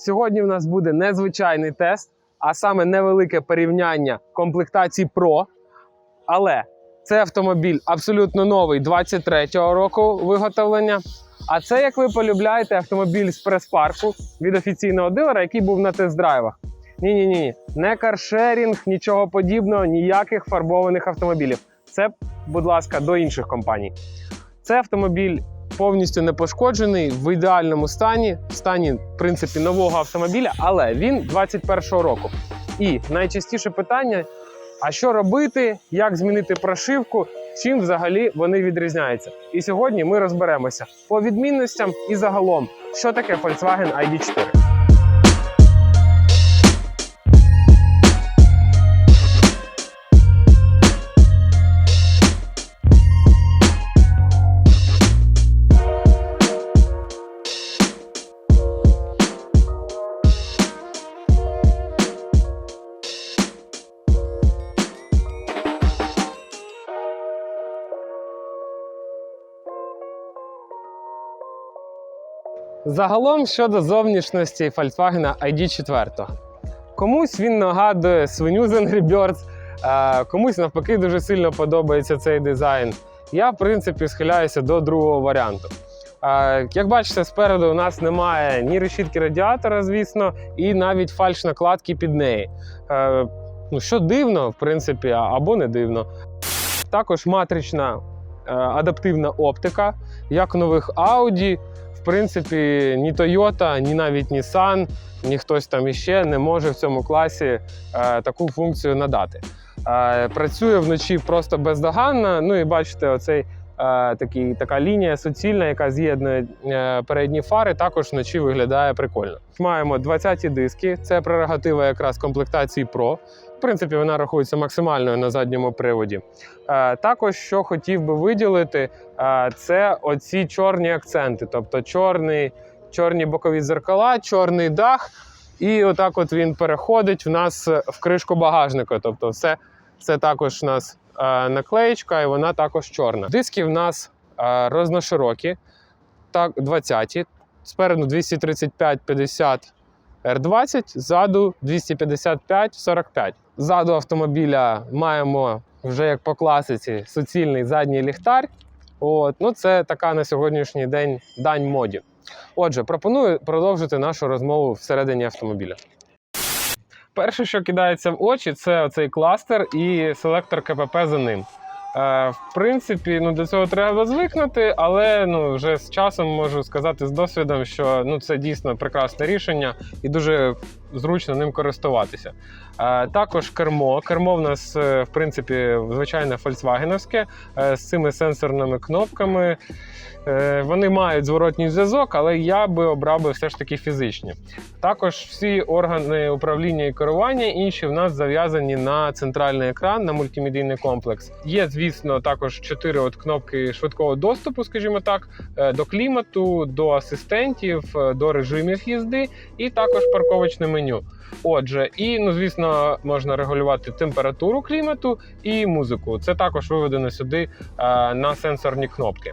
Сьогодні в нас буде незвичайний тест, а саме невелике порівняння комплектацій Pro. Але це автомобіль абсолютно новий 23-го року виготовлення. А це, як ви полюбляєте, автомобіль з прес-парку від офіційного дилера, який був на тест-драйвах. Ні, ні, ні, не каршерінг, нічого подібного, ніяких фарбованих автомобілів. Це, будь ласка, до інших компаній. Це автомобіль повністю не пошкоджений, в ідеальному стані, в стані, в принципі, нового автомобіля, але він 21-го року. І найчастіше питання: а що робити, як змінити прошивку, чим взагалі вони відрізняються? І сьогодні ми розберемося по відмінностям і загалом, що таке Volkswagen ID4. Загалом щодо зовнішності Volkswagen ID4. Комусь він нагадує свиню з Angry Birds, е, комусь навпаки дуже сильно подобається цей дизайн. Я, в принципі, схиляюся до другого варіанту. Е, Як бачите, спереду у нас немає ні решітки радіатора, звісно, і навіть фальш-накладки під неї. Е, Ну, що дивно, в принципі, або не дивно. Також матрична адаптивна оптика, як нових Audi, в принципі, ні Toyota, ні навіть Nissan, ні хтось там іще не може в цьому класі е, таку функцію надати. Е, працює вночі просто бездоганно. Ну і бачите, оцей. е, Такий, така лінія суцільна, яка з'єднує е, передні фари, також вночі виглядає прикольно. Маємо 20-ті диски, це прерогатива якраз комплектації Pro. Принципі, вона рахується максимальною на задньому приводі. Е, Також, що хотів би виділити, е, це оці чорні акценти, тобто чорний, чорні бокові дзеркала, чорний дах, і отак от він переходить в нас в кришку багажника. Тобто, все це також у нас е, наклеєчка, і вона також чорна. Диски в нас розноширокі, так, 20-ті, спереду 235-50 R20, ззаду 255-45. Ззаду автомобіля маємо вже як по класиці суцільний задній ліхтар. От, ну це така на сьогоднішній день дань моді. Отже, пропоную продовжити нашу розмову всередині автомобіля. Перше, що кидається в очі, це оцей кластер і селектор КПП за ним. В принципі, ну до цього треба звикнути, але ну вже з часом можу сказати з досвідом, що ну це дійсно прекрасне рішення і дуже зручно ним користуватися. Е, також кермо. Кермо в нас, е, в принципі, звичайне фольксвагеновське е, з цими сенсорними кнопками. Вони мають зворотній зв'язок, але я би обрав би все ж таки фізичні. Також всі органи управління і керування інші в нас зав'язані на центральний екран, на мультимедійний комплекс. Є, звісно, також чотири от кнопки швидкого доступу, скажімо так, до клімату, до асистентів, до режимів їзди, і також парковочне меню. Отже, і ну звісно, можна регулювати температуру клімату і музику. Це також виведено сюди е, на сенсорні кнопки.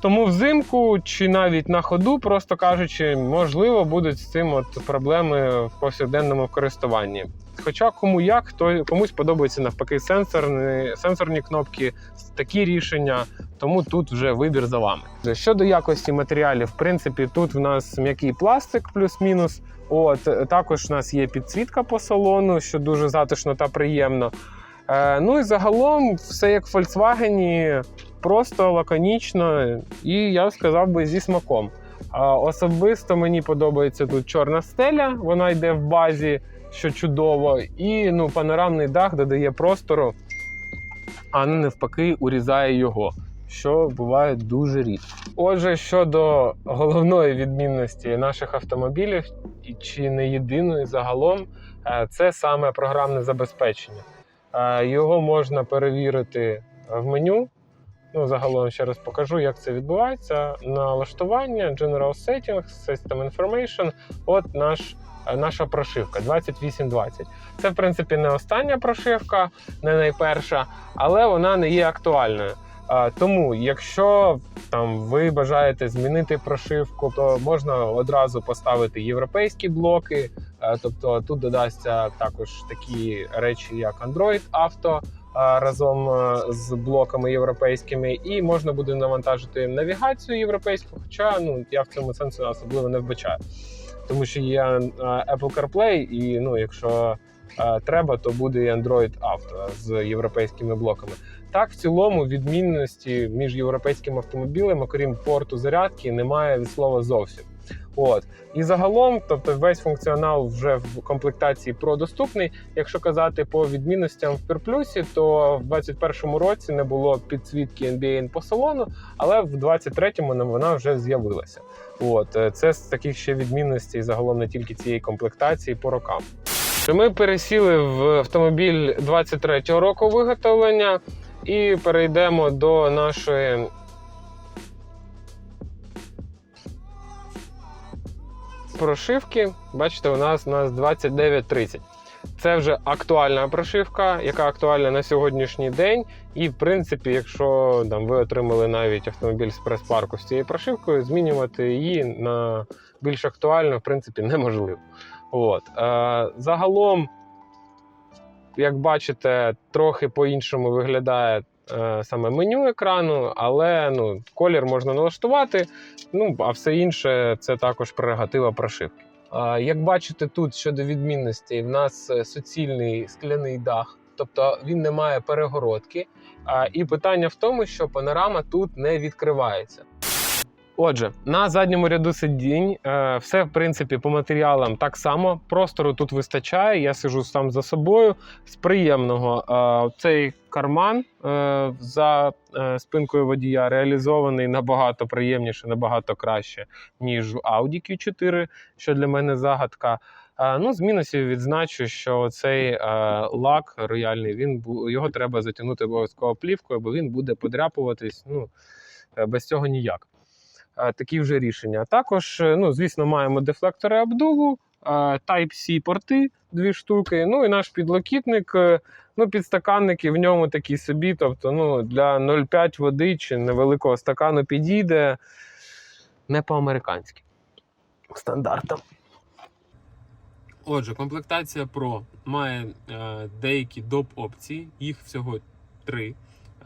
Тому взимку чи навіть на ходу, просто кажучи, можливо, будуть з цим от проблеми в повсякденному користуванні. Хоча кому як, хто комусь подобаються навпаки сенсорні, сенсорні кнопки, такі рішення, тому тут вже вибір за вами. Щодо якості матеріалів, в принципі, тут в нас м'який пластик плюс-мінус. От також у нас є підсвітка по салону, що дуже затишно та приємно. Е, ну і загалом все як в Volkswagen, просто лаконічно, і я б сказав би зі смаком. Особисто мені подобається тут чорна стеля, вона йде в базі, що чудово, і ну, панорамний дах додає простору, а не навпаки урізає його, що буває дуже рідко. Отже, щодо головної відмінності наших автомобілів, чи не єдиної загалом, е, це саме програмне забезпечення. Е, Його можна перевірити в меню. Ну, загалом ще раз покажу, як це відбувається. Налаштування, General Settings, System Information. От наш, е, наша прошивка 2820. Це, в принципі, не остання прошивка, не найперша, але вона не є актуальною. Тому, якщо там ви бажаєте змінити прошивку, то можна одразу поставити європейські блоки. Тобто тут додасться також такі речі, як Android Auto разом з блоками європейськими, і можна буде навантажити навігацію європейську. Хоча ну я в цьому сенсу особливо не вбачаю, тому що є Apple CarPlay, і ну, якщо треба, то буде і Android Auto з європейськими блоками. Так, в цілому відмінності між європейським автомобілем, окрім порту зарядки, немає від слова зовсім. От і загалом, тобто весь функціонал вже в комплектації Pro доступний. Якщо казати по відмінностям в Пірплюсі, то в 2021 році не було підсвітки NBN по салону, але в 2023-му вона вже з'явилася. От це з таких ще відмінностей загалом не тільки цієї комплектації по рокам. Ми пересіли в автомобіль 23-го року виготовлення і перейдемо до нашої прошивки. Бачите, у нас у нас 2930. Це вже актуальна прошивка, яка актуальна на сьогоднішній день. І, в принципі, якщо там, ви отримали навіть автомобіль з прес-парку з цією прошивкою, змінювати її на більш актуальну, в принципі, неможливо. От. Е, загалом, як бачите, трохи по-іншому виглядає е, саме меню екрану, але ну, колір можна налаштувати. Ну, а все інше це також прерогатива прошивки. А, Як бачите, тут щодо відмінностей, в нас е, суцільний скляний дах, тобто він не має перегородки. А, І питання в тому, що панорама тут не відкривається. Отже, на задньому ряду сидінь е, все в принципі по матеріалам так само. Простору тут вистачає. Я сижу сам за собою. З приємного е, цей карман е, за спинкою водія реалізований набагато приємніше, набагато краще, ніж у Audi Q4, що для мене загадка. Ну, з мінусів відзначу, що цей лак рояльний, він його треба затягнути обов'язково плівкою, бо він буде подряпуватись. Ну без цього ніяк. Е, Такі вже рішення. Також, е, ну, звісно, маємо дефлектори обдуву, е, Type-C порти, дві штуки. Ну і наш підлокітник. Ну, підстаканники в ньому такі собі. Тобто, ну, для 0,5 води чи невеликого стакану підійде не по-американськи стандартам. Отже, комплектація Pro має е, деякі доп опції, їх всього три.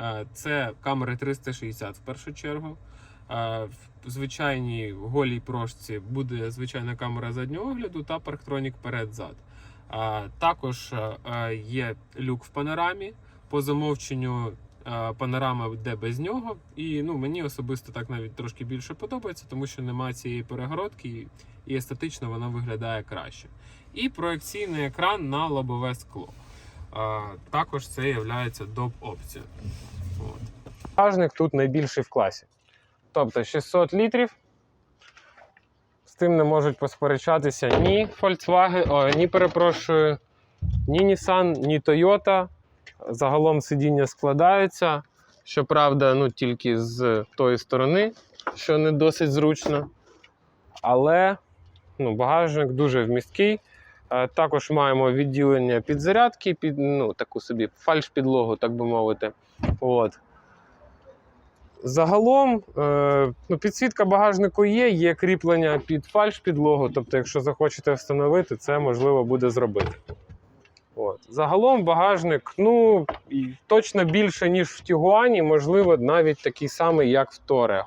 Е, це камери 360 в першу чергу. В звичайній голій прошці буде звичайна камера заднього огляду та парктронік перед-зад. Також є люк в панорамі. По замовченню панорама йде без нього. І ну, мені особисто так навіть трошки більше подобається, тому що немає цієї перегородки і, естетично вона виглядає краще. І проекційний екран на лобове скло. Також це є доп опцією. Багажник тут найбільший в класі. Тобто 600 літрів. З тим не можуть посперечатися ні Volkswagen, о, ні, перепрошую, ні Nissan, ні Toyota. Загалом сидіння складаються. Щоправда, ну тільки з тої сторони, що не досить зручно. Але ну, багажник дуже вмісткий. Е, Також маємо відділення підзарядки, під ну, таку собі фальш-підлогу, так би мовити. От. Загалом, е, ну, підсвітка багажнику є, є кріплення під фальш-підлогу. Тобто, якщо захочете встановити, це можливо буде зробити. От. Загалом багажник ну, точно більше, ніж в Тігуані, можливо, навіть такий самий, як в Торео.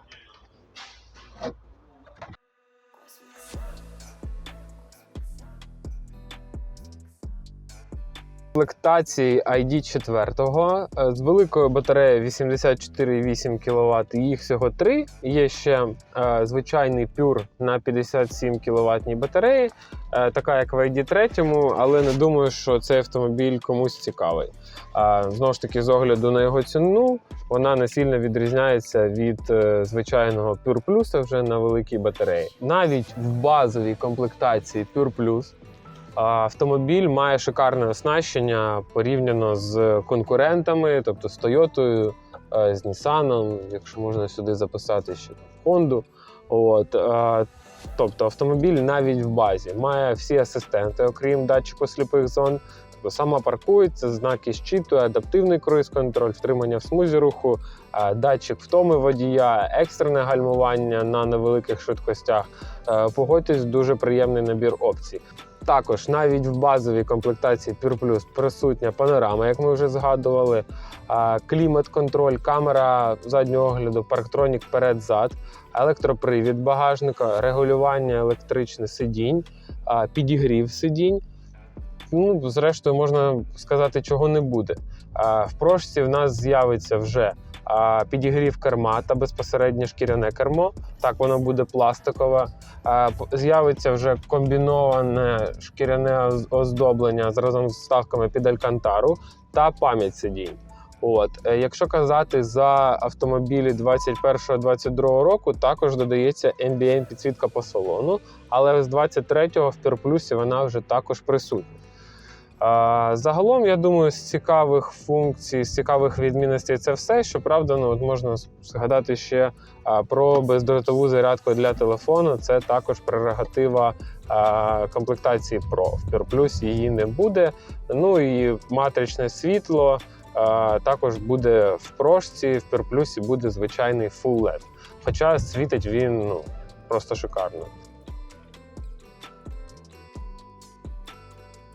Комплектації ID4 е, з великою батареєю 84,8 кВт. Їх всього три. Є ще е, звичайний Pure на 57 кВт батареї, е, така як в ID3, але не думаю, що цей автомобіль комусь цікавий. Е, знову ж таки, з огляду на його ціну, вона не сильно відрізняється від е, звичайного Pure Plus вже на великій батареї. Навіть в базовій комплектації Pure Plus Автомобіль має шикарне оснащення порівняно з конкурентами, тобто з Toyota, е, з Nissan, якщо можна сюди записати ще Honda. От, е, тобто автомобіль навіть в базі має всі асистенти, окрім датчику сліпих зон, Тобто сама паркується, знаки щитує, адаптивний круїз-контроль, втримання в смузі руху, е, датчик втоми водія, екстрене гальмування на невеликих швидкостях. Погодьтесь, дуже приємний набір опцій. Також навіть в базовій комплектації Pure присутня панорама, як ми вже згадували, клімат-контроль, камера заднього огляду, парктронік перед-зад, електропривід багажника, регулювання електричних сидінь, підігрів сидінь. Ну, зрештою, можна сказати, чого не буде. В прошці в нас з'явиться вже підігрів керма та безпосередньо шкіряне кермо. Так, воно буде пластикове. З'явиться вже комбіноване шкіряне оздоблення з разом з вставками під алькантару та пам'ять сидінь. От, Е, якщо казати за автомобілі 21-22 року, також додається NBN підсвітка по салону, але з 23-го в Plus вона вже також присутня. Загалом, я думаю, з цікавих функцій, з цікавих відмінностей це все. Щоправда, ну от можна згадати ще про бездротову зарядку для телефону. Це також прерогатива комплектації Pro. В Pure Plus її не буде. Ну і матричне світло також буде в прошці, в Pure Plus буде звичайний Full LED. Хоча світить він ну, просто шикарно.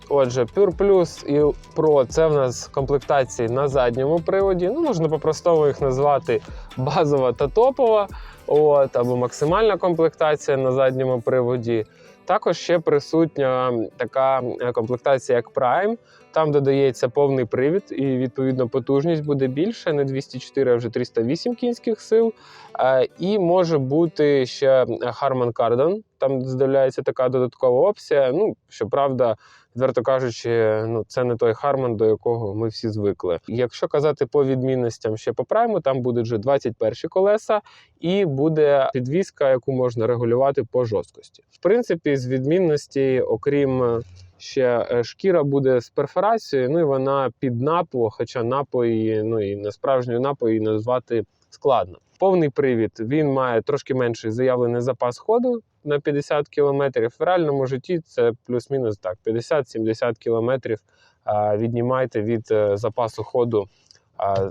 Отже, Pure Plus і Pro це в нас комплектації на задньому приводі. Ну, можна по-простому їх назвати базова та топова, от, або максимальна комплектація на задньому приводі. Також ще присутня така е, комплектація, як Prime. Там додається повний привід, і відповідно потужність буде більше, не 204, а вже 308 кінських сил. Е, І може бути ще Harman Kardon. Там з'являється така додаткова опція. Ну, щоправда, відверто кажучи, ну це не той Harman, до якого ми всі звикли. Якщо казати по відмінностям ще по прайму, там будуть вже 21 колеса, і буде підвізка, яку можна регулювати по жорсткості. В принципі, з відмінності, окрім ще е, шкіра буде з перфорацією, ну і вона під напо, хоча напої, ну і не справжньою напої назвати складно. Повний привід він має трошки менший заявлений запас ходу на 50 км. В реальному житті це плюс-мінус так: 50-70 км віднімайте від е, запасу ходу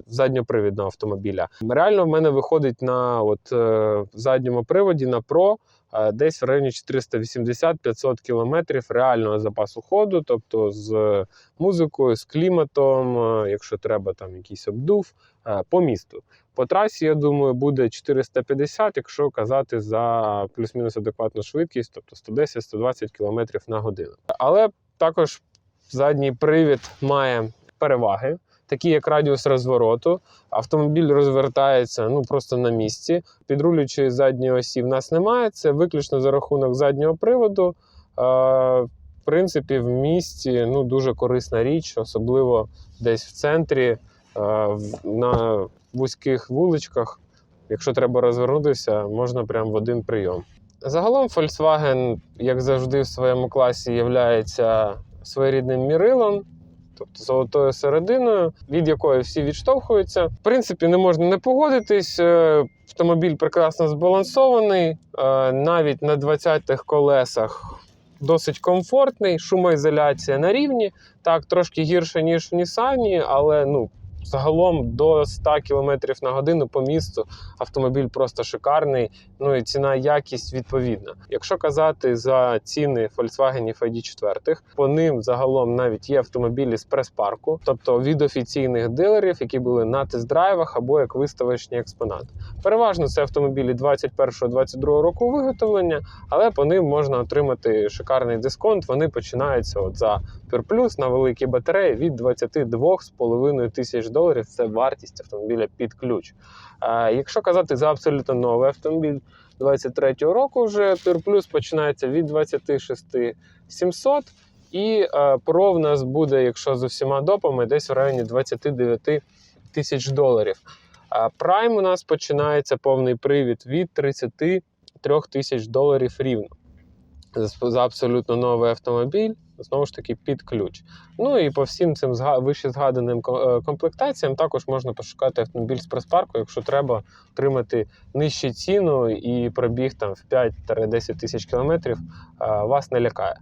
задньопривідного автомобіля. Реально в мене виходить на от, е, задньому приводі на Pro е, десь в районі 480-500 км реального запасу ходу, тобто з музикою, з кліматом, е, якщо треба там якийсь обдув е, по місту. По трасі, я думаю, буде 450, якщо казати за плюс-мінус адекватну швидкість, тобто 110-120 км на годину. Але також задній привід має переваги, такі як радіус розвороту. Автомобіль розвертається ну просто на місці. Підрулюючої задньої осі в нас немає. Це виключно за рахунок заднього приводу. В принципі, в місті ну, дуже корисна річ, особливо десь в центрі, на вузьких вуличках. Якщо треба розвернутися, можна прямо в один прийом. Загалом Volkswagen, як завжди, в своєму класі є своєрідним мірилом, тобто золотою серединою, від якої всі відштовхуються. В принципі, не можна не погодитись. е, Автомобіль прекрасно збалансований, е, навіть на 20-х колесах досить комфортний, шумоізоляція на рівні. Так, трошки гірше, ніж в Нісані, але ну. Загалом до 100 км на годину по місту автомобіль просто шикарний. Ну і ціна якість відповідна. Якщо казати за ціни Volkswagen ID4, по ним загалом навіть є автомобілі з прес-парку, тобто від офіційних дилерів, які були на тест-драйвах або як виставочні експонати. Переважно це автомобілі 21-22 року виготовлення, але по ним можна отримати шикарний дисконт. Вони починаються от за Plus на великі батареї від 22,5 тисяч доларів. Це вартість автомобіля під ключ. Е, Якщо казати за абсолютно новий автомобіль 23-го року, вже Plus починається від 26 700. І Pro в нас буде, якщо з усіма допами, десь в районі 29 тисяч доларів. А Prime у нас починається повний привід від 33 тисяч доларів рівно. За абсолютно новий автомобіль, знову ж таки, під ключ. Ну і по всім цим вище згаданим е, комплектаціям також можна пошукати автомобіль з прес-парку, якщо треба отримати нижчу ціну і пробіг там в 5-10 тисяч кілометрів, е, вас не лякає.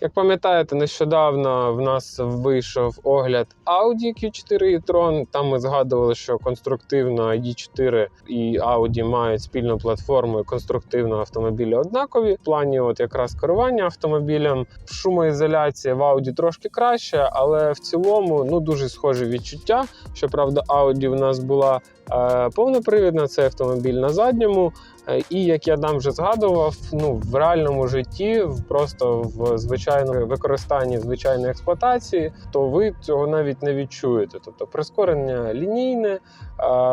Як пам'ятаєте, нещодавно в нас вийшов огляд Audi Q4 e-tron. Там ми згадували, що конструктивно ID4 і Audi мають спільну платформу і конструктивно автомобілі однакові. В плані от якраз керування автомобілем. Шумоізоляція в Audi трошки краще, але в цілому ну дуже схожі відчуття. Щоправда, Audi в нас була е, повнопривідна, це автомобіль на задньому. Е, І як я там вже згадував, ну в реальному житті, просто в звичайному використанні в звичайній експлуатації, то ви цього навіть не відчуєте. Тобто прискорення лінійне, е,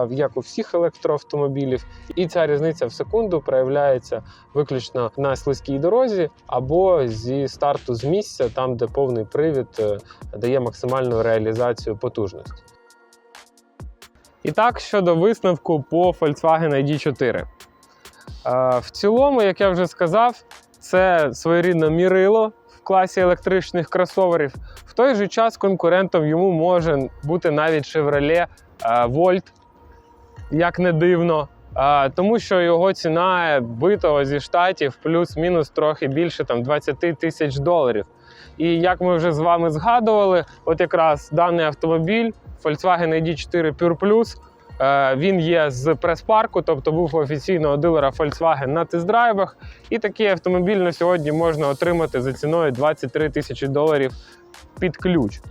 як у всіх електроавтомобілів, і ця різниця в секунду проявляється виключно на слизькій дорозі або зі старту з місця, там де повний привід е, дає максимальну реалізацію потужності. І так, щодо висновку по Volkswagen ID4. В цілому, як я вже сказав, це своєрідне мірило в класі електричних кросоверів. В той же час конкурентом йому може бути навіть Chevrolet Volt, як не дивно. Тому що його ціна битого зі штатів плюс-мінус трохи більше там, 20 тисяч доларів. І як ми вже з вами згадували, от якраз даний автомобіль Volkswagen ID4 Pure Plus Він є з прес-парку, тобто був офіційного дилера Volkswagen на тест-драйвах. І такий автомобіль на сьогодні можна отримати за ціною 23 тисячі доларів під ключ.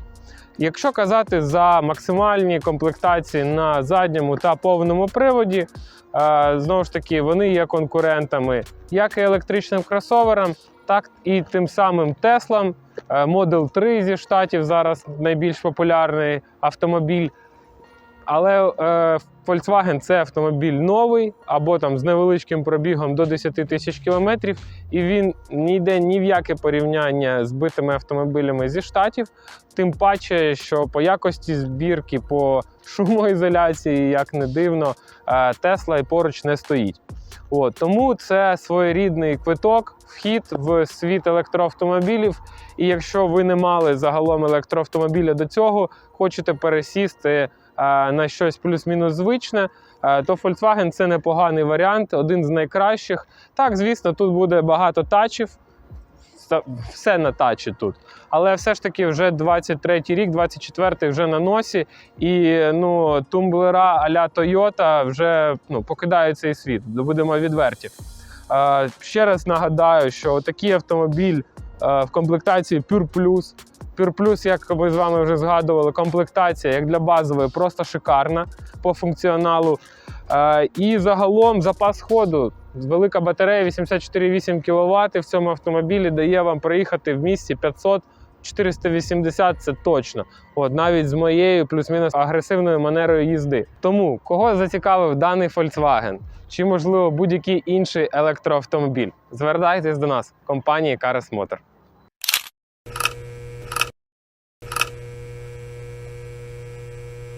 Якщо казати за максимальні комплектації на задньому та повному приводі, е, знову ж таки, вони є конкурентами як і електричним кросоверам, так і тим самим Теслам. Е, Model 3 зі штатів зараз найбільш популярний автомобіль. Але е, Volkswagen це автомобіль новий або там з невеличким пробігом до 10 тисяч кілометрів, і він не йде ні в яке порівняння з битими автомобілями зі штатів. Тим паче, що по якості збірки, по шумоізоляції, як не дивно, Тесла і поруч не стоїть. От, тому це своєрідний квиток, вхід в світ електроавтомобілів. І якщо ви не мали загалом електроавтомобіля до цього, хочете пересісти на щось плюс-мінус звичне, то Volkswagen це непоганий варіант, один з найкращих. Так, звісно, тут буде багато тачів. Все на тачі тут. Але все ж таки вже 23-й рік, 24-й вже на носі. І ну, тумблера а-ля Toyota вже ну, покидають цей світ. Будемо відверті. Е, ще раз нагадаю, що такий автомобіль е, в комплектації Pure Plus. Plus, як ми з вами вже згадували, комплектація як для базової просто шикарна по функціоналу. Е, і загалом запас ходу. Велика батарея 84,8 кВт в цьому автомобілі дає вам проїхати в місті 500 480 це точно. От навіть з моєю плюс-мінус агресивною манерою їзди. Тому кого зацікавив даний Volkswagen чи можливо будь-який інший електроавтомобіль, звертайтесь до нас, компанії Карес Мотор.